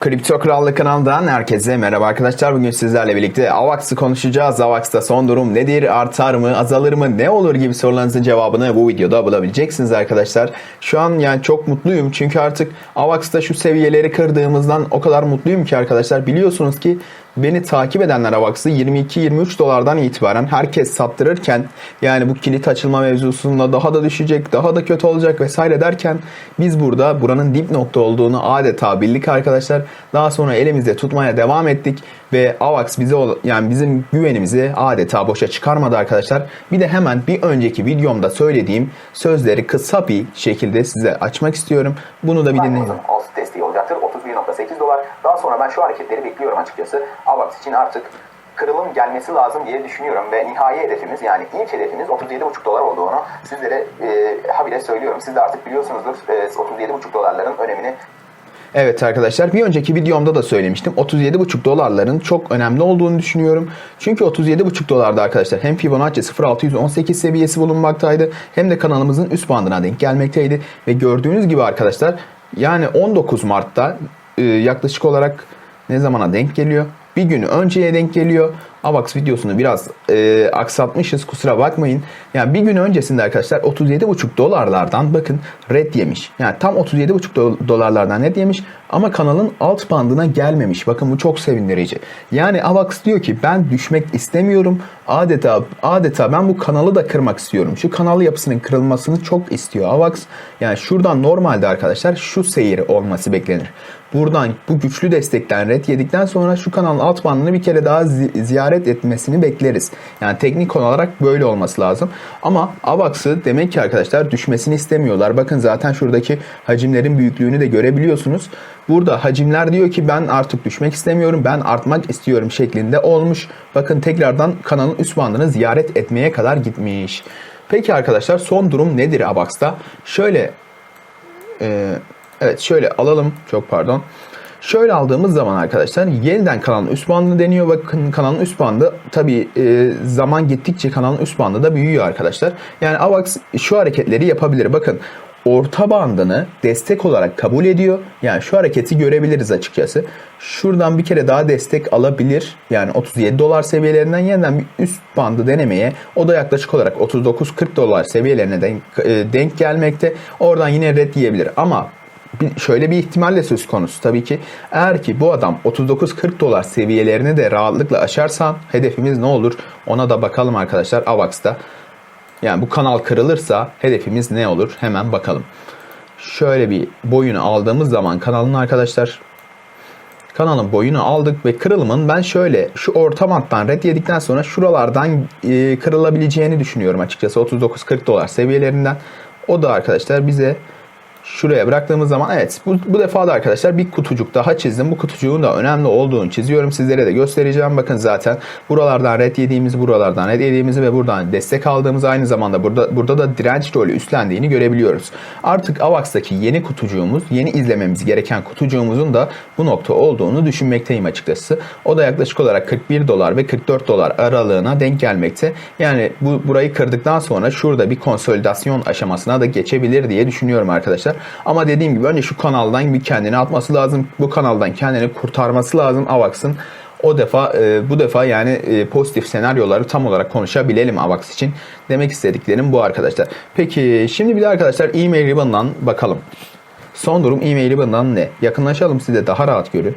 Kripto Krallık kanalından herkese merhaba arkadaşlar. Bugün sizlerle birlikte AVAX'ı konuşacağız. AVAX'ta son durum nedir? Artar mı? Azalır mı? Ne olur gibi sorularınızın cevabını bu videoda bulabileceksiniz arkadaşlar. Şu an yani çok mutluyum. Çünkü artık AVAX'ta şu seviyeleri kırdığımızdan o kadar mutluyum ki arkadaşlar. Biliyorsunuz ki beni takip edenler AVAX'ı 22-23 dolardan itibaren herkes sattırırken yani bu kilit açılma mevzusunda daha da düşecek, daha da kötü olacak vesaire derken biz burada buranın dip nokta olduğunu adeta bildik arkadaşlar. Daha sonra elimizde tutmaya devam ettik ve AVAX bize yani bizim güvenimizi adeta boşa çıkarmadı arkadaşlar. Bir de hemen bir önceki videomda söylediğim sözleri kısa bir şekilde size açmak istiyorum. Bunu da bir dinleyin. Dolar. Daha sonra ben şu hareketleri bekliyorum açıkçası. AVAX için artık kırılım gelmesi lazım diye düşünüyorum ve nihai hedefimiz yani ilk hedefimiz 37.5 dolar olduğunu sizlere e, habire söylüyorum. Siz de artık biliyorsunuzdur e, 37.5 dolarların önemini Evet arkadaşlar bir önceki videomda da söylemiştim. 37,5 dolarların çok önemli olduğunu düşünüyorum. Çünkü 37,5 dolarda arkadaşlar hem Fibonacci 0618 seviyesi bulunmaktaydı hem de kanalımızın üst bandına denk gelmekteydi. Ve gördüğünüz gibi arkadaşlar yani 19 Mart'ta yaklaşık olarak ne zamana denk geliyor? Bir gün önceye denk geliyor. AVAX videosunu biraz e, aksatmışız kusura bakmayın. Yani bir gün öncesinde arkadaşlar 37,5 dolarlardan bakın red yemiş. Yani tam 37,5 do- dolarlardan red yemiş ama kanalın alt bandına gelmemiş. Bakın bu çok sevindirici. Yani AVAX diyor ki ben düşmek istemiyorum. Adeta adeta ben bu kanalı da kırmak istiyorum. Şu kanal yapısının kırılmasını çok istiyor AVAX. Yani şuradan normalde arkadaşlar şu seyir olması beklenir. Buradan bu güçlü destekten red yedikten sonra şu kanalın alt bandını bir kere daha zi- ziyaret etmesini bekleriz. Yani teknik olarak böyle olması lazım. Ama AVAX'ı demek ki arkadaşlar düşmesini istemiyorlar. Bakın zaten şuradaki hacimlerin büyüklüğünü de görebiliyorsunuz. Burada hacimler diyor ki ben artık düşmek istemiyorum, ben artmak istiyorum şeklinde olmuş. Bakın tekrardan kanalın üst bandını ziyaret etmeye kadar gitmiş. Peki arkadaşlar son durum nedir AVAX'ta? Şöyle ee, evet şöyle alalım. Çok pardon. Şöyle aldığımız zaman arkadaşlar yeniden kanalın üst bandını deniyor. Bakın kanalın üst bandı tabi zaman gittikçe kanalın üst bandı da büyüyor arkadaşlar. Yani AVAX şu hareketleri yapabilir. Bakın orta bandını destek olarak kabul ediyor. Yani şu hareketi görebiliriz açıkçası. Şuradan bir kere daha destek alabilir. Yani 37 dolar seviyelerinden yeniden bir üst bandı denemeye o da yaklaşık olarak 39-40 dolar seviyelerine denk, e, denk gelmekte. Oradan yine red yiyebilir ama şöyle bir ihtimalle söz konusu tabii ki. Eğer ki bu adam 39-40 dolar seviyelerini de rahatlıkla aşarsan hedefimiz ne olur? Ona da bakalım arkadaşlar AVAX'ta. Yani bu kanal kırılırsa hedefimiz ne olur? Hemen bakalım. Şöyle bir boyunu aldığımız zaman kanalın arkadaşlar kanalın boyunu aldık ve kırılımın ben şöyle şu orta banttan red yedikten sonra şuralardan e, kırılabileceğini düşünüyorum açıkçası 39-40 dolar seviyelerinden. O da arkadaşlar bize şuraya bıraktığımız zaman evet bu, bu defa da arkadaşlar bir kutucuk daha çizdim. Bu kutucuğun da önemli olduğunu çiziyorum. Sizlere de göstereceğim. Bakın zaten buralardan red yediğimiz, buralardan red yediğimizi ve buradan destek aldığımız aynı zamanda burada burada da direnç rolü üstlendiğini görebiliyoruz. Artık AVAX'taki yeni kutucuğumuz, yeni izlememiz gereken kutucuğumuzun da bu nokta olduğunu düşünmekteyim açıkçası. O da yaklaşık olarak 41 dolar ve 44 dolar aralığına denk gelmekte. Yani bu burayı kırdıktan sonra şurada bir konsolidasyon aşamasına da geçebilir diye düşünüyorum arkadaşlar. Ama dediğim gibi önce şu kanaldan bir kendini atması lazım. Bu kanaldan kendini kurtarması lazım AVAX'ın. O defa e, bu defa yani e, pozitif senaryoları tam olarak konuşabilelim AVAX için. Demek istediklerim bu arkadaşlar. Peki şimdi bir de arkadaşlar e-mail ribbon'dan bakalım. Son durum e-mail ribbon'dan ne? Yakınlaşalım size daha rahat görün.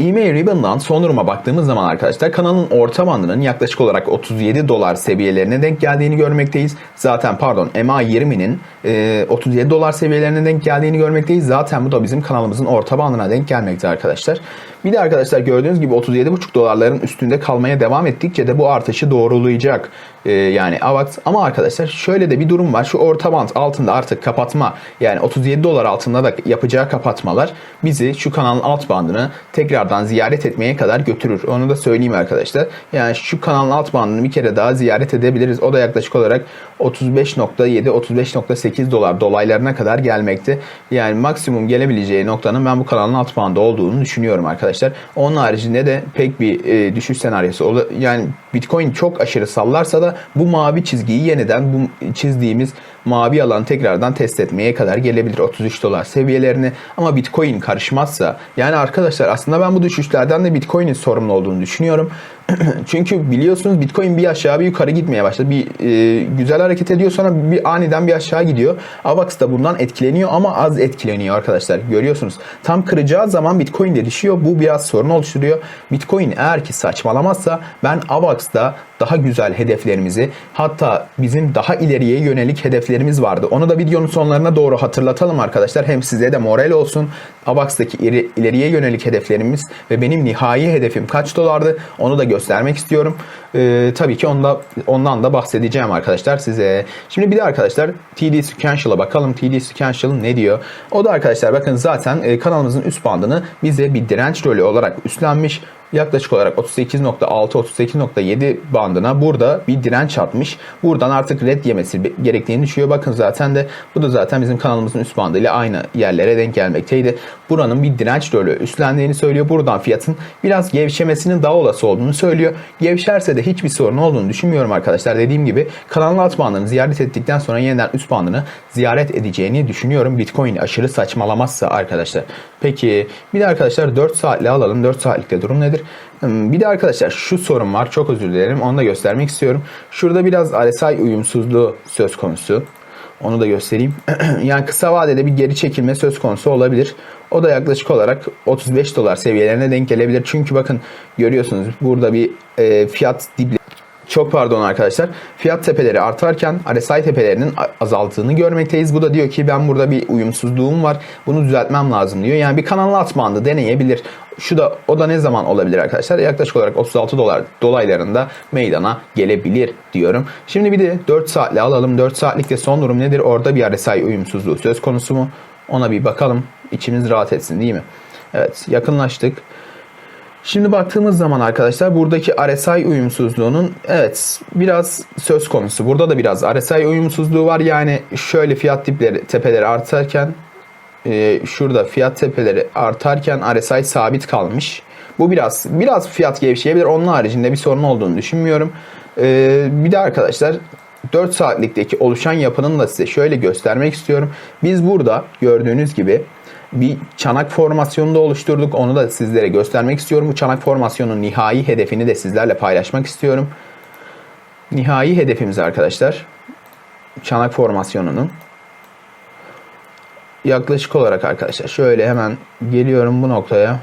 E-mail Ribbon'dan son duruma baktığımız zaman arkadaşlar kanalın orta bandının yaklaşık olarak 37 dolar seviyelerine denk geldiğini görmekteyiz. Zaten pardon MA20'nin e, 37 dolar seviyelerine denk geldiğini görmekteyiz. Zaten bu da bizim kanalımızın orta bandına denk gelmekte arkadaşlar. Bir de arkadaşlar gördüğünüz gibi 37,5 dolarların üstünde kalmaya devam ettikçe de bu artışı doğrulayacak. E, yani AVAX ama arkadaşlar şöyle de bir durum var. Şu orta band altında artık kapatma yani 37 dolar altında da yapacağı kapatmalar bizi şu kanalın alt bandını tekrardan ziyaret etmeye kadar götürür. Onu da söyleyeyim arkadaşlar. Yani şu kanalın alt bandını bir kere daha ziyaret edebiliriz. O da yaklaşık olarak 35.7 35.8 dolar dolaylarına kadar gelmekte. Yani maksimum gelebileceği noktanın ben bu kanalın alt bandı olduğunu düşünüyorum arkadaşlar. Onun haricinde de pek bir e, düşüş senaryosu. Yani Bitcoin çok aşırı sallarsa da bu mavi çizgiyi yeniden bu çizdiğimiz mavi alan tekrardan test etmeye kadar gelebilir 33 dolar seviyelerini ama Bitcoin karışmazsa yani arkadaşlar aslında ben bu düşüşlerden de Bitcoin'in sorumlu olduğunu düşünüyorum. Çünkü biliyorsunuz Bitcoin bir aşağı bir yukarı gitmeye başladı. Bir e, güzel hareket ediyor sonra bir aniden bir aşağı gidiyor. AVAX da bundan etkileniyor ama az etkileniyor arkadaşlar. Görüyorsunuz. Tam kıracağı zaman Bitcoin de düşüyor. Bu biraz sorun oluşturuyor. Bitcoin eğer ki saçmalamazsa ben AVAX'da daha güzel hedeflerimizi hatta bizim daha ileriye yönelik hedeflerimiz vardı. Onu da videonun sonlarına doğru hatırlatalım arkadaşlar. Hem size de moral olsun. AVAX'daki ileriye yönelik hedeflerimiz ve benim nihai hedefim kaç dolardı onu da göstermek istiyorum. Ee, tabii ki onda, ondan da bahsedeceğim arkadaşlar size. Şimdi bir de arkadaşlar TD Sequential'a bakalım. TD Sequential ne diyor? O da arkadaşlar bakın zaten e, kanalımızın üst bandını bize bir direnç rolü olarak üstlenmiş yaklaşık olarak 38.6-38.7 bandına burada bir direnç atmış. Buradan artık red yemesi gerektiğini düşünüyor. Bakın zaten de bu da zaten bizim kanalımızın üst bandıyla aynı yerlere denk gelmekteydi. Buranın bir direnç rolü üstlendiğini söylüyor. Buradan fiyatın biraz gevşemesinin daha olası olduğunu söylüyor. Gevşerse de hiçbir sorun olduğunu düşünmüyorum arkadaşlar. Dediğim gibi kanalın alt bandını ziyaret ettikten sonra yeniden üst bandını ziyaret edeceğini düşünüyorum. Bitcoin aşırı saçmalamazsa arkadaşlar. Peki bir de arkadaşlar 4 saatle alalım. 4 saatlikte durum nedir? Hmm, Bir de arkadaşlar şu sorun var. Çok özür dilerim. Onu da göstermek istiyorum. Şurada biraz RSI uyumsuzluğu söz konusu. Onu da göstereyim. yani kısa vadede bir geri çekilme söz konusu olabilir. O da yaklaşık olarak 35 dolar seviyelerine denk gelebilir. Çünkü bakın görüyorsunuz burada bir e, fiyat dibi çok pardon arkadaşlar. Fiyat tepeleri artarken RSI tepelerinin azalttığını görmekteyiz. Bu da diyor ki ben burada bir uyumsuzluğum var. Bunu düzeltmem lazım diyor. Yani bir kanal atmandı deneyebilir. Şu da o da ne zaman olabilir arkadaşlar? Yaklaşık olarak 36 dolar dolaylarında meydana gelebilir diyorum. Şimdi bir de 4 saatle alalım. 4 saatlikte son durum nedir? Orada bir RSI uyumsuzluğu söz konusu mu? Ona bir bakalım. İçimiz rahat etsin değil mi? Evet yakınlaştık. Şimdi baktığımız zaman arkadaşlar buradaki RSI uyumsuzluğunun evet biraz söz konusu. Burada da biraz RSI uyumsuzluğu var. Yani şöyle fiyat tipleri tepeleri artarken e, şurada fiyat tepeleri artarken RSI sabit kalmış. Bu biraz biraz fiyat gevşeyebilir. Onun haricinde bir sorun olduğunu düşünmüyorum. E, bir de arkadaşlar 4 saatlikteki oluşan yapının da size şöyle göstermek istiyorum. Biz burada gördüğünüz gibi bir çanak formasyonu da oluşturduk. Onu da sizlere göstermek istiyorum. Bu çanak formasyonun nihai hedefini de sizlerle paylaşmak istiyorum. Nihai hedefimiz arkadaşlar çanak formasyonunun yaklaşık olarak arkadaşlar şöyle hemen geliyorum bu noktaya.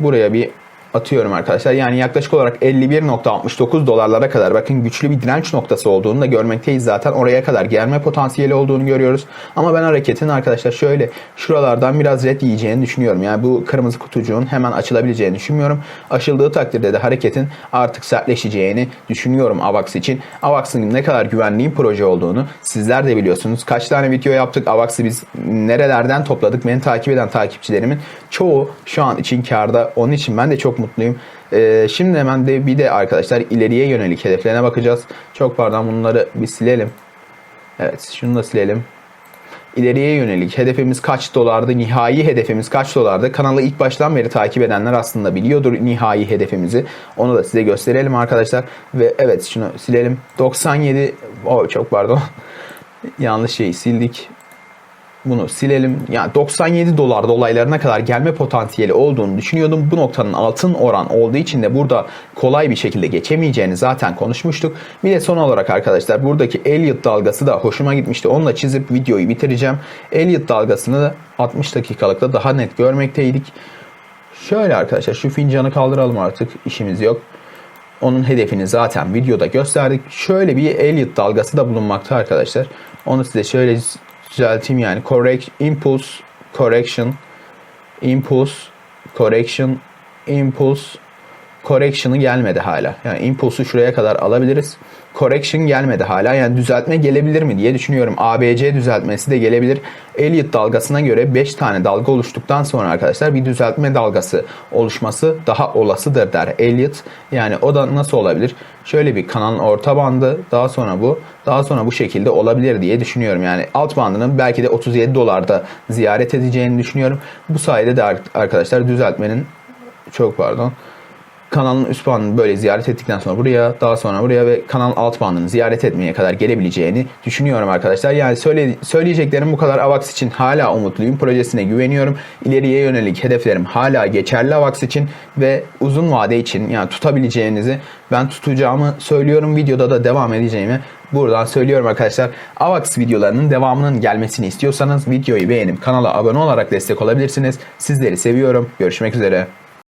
Buraya bir atıyorum arkadaşlar. Yani yaklaşık olarak 51.69 dolarlara kadar bakın güçlü bir direnç noktası olduğunu da görmekteyiz zaten. Oraya kadar gelme potansiyeli olduğunu görüyoruz. Ama ben hareketin arkadaşlar şöyle şuralardan biraz red yiyeceğini düşünüyorum. Yani bu kırmızı kutucuğun hemen açılabileceğini düşünmüyorum. Aşıldığı takdirde de hareketin artık sertleşeceğini düşünüyorum AVAX için. AVAX'ın ne kadar güvenli bir proje olduğunu sizler de biliyorsunuz. Kaç tane video yaptık. AVAX'ı biz nerelerden topladık. Beni takip eden takipçilerimin çoğu şu an için karda. Onun için ben de çok mutluyum. Ee, şimdi hemen de bir de arkadaşlar ileriye yönelik hedeflerine bakacağız. Çok pardon bunları bir silelim. Evet şunu da silelim. İleriye yönelik hedefimiz kaç dolardı? Nihai hedefimiz kaç dolardı? Kanalı ilk baştan beri takip edenler aslında biliyordur nihai hedefimizi. Onu da size gösterelim arkadaşlar. Ve evet şunu silelim. 97 oh, çok pardon. Yanlış şeyi sildik. Bunu silelim. Yani 97 dolar dolaylarına kadar gelme potansiyeli olduğunu düşünüyordum. Bu noktanın altın oran olduğu için de burada kolay bir şekilde geçemeyeceğini zaten konuşmuştuk. Bir de son olarak arkadaşlar buradaki Elliot dalgası da hoşuma gitmişti. Onu da çizip videoyu bitireceğim. Elliot dalgasını da 60 dakikalıkta daha net görmekteydik. Şöyle arkadaşlar şu fincanı kaldıralım artık. işimiz yok. Onun hedefini zaten videoda gösterdik. Şöyle bir Elliot dalgası da bulunmakta arkadaşlar. Onu size şöyle düzelteyim yani. Correct, impulse, correction, impulse, correction, impulse, correction'ı gelmedi hala. Yani impulse'u şuraya kadar alabiliriz. Correction gelmedi hala. Yani düzeltme gelebilir mi diye düşünüyorum. ABC düzeltmesi de gelebilir. Elliot dalgasına göre 5 tane dalga oluştuktan sonra arkadaşlar bir düzeltme dalgası oluşması daha olasıdır der Elliot. Yani o da nasıl olabilir? Şöyle bir kanalın orta bandı daha sonra bu daha sonra bu şekilde olabilir diye düşünüyorum. Yani alt bandının belki de 37 dolarda ziyaret edeceğini düşünüyorum. Bu sayede de arkadaşlar düzeltmenin çok pardon kanalın üst bandını böyle ziyaret ettikten sonra buraya, daha sonra buraya ve kanalın alt bandını ziyaret etmeye kadar gelebileceğini düşünüyorum arkadaşlar. Yani söyle, söyleyeceklerim bu kadar. AVAX için hala umutluyum. Projesine güveniyorum. İleriye yönelik hedeflerim hala geçerli AVAX için ve uzun vade için yani tutabileceğinizi ben tutacağımı söylüyorum. Videoda da devam edeceğimi buradan söylüyorum arkadaşlar. AVAX videolarının devamının gelmesini istiyorsanız videoyu beğenip kanala abone olarak destek olabilirsiniz. Sizleri seviyorum. Görüşmek üzere.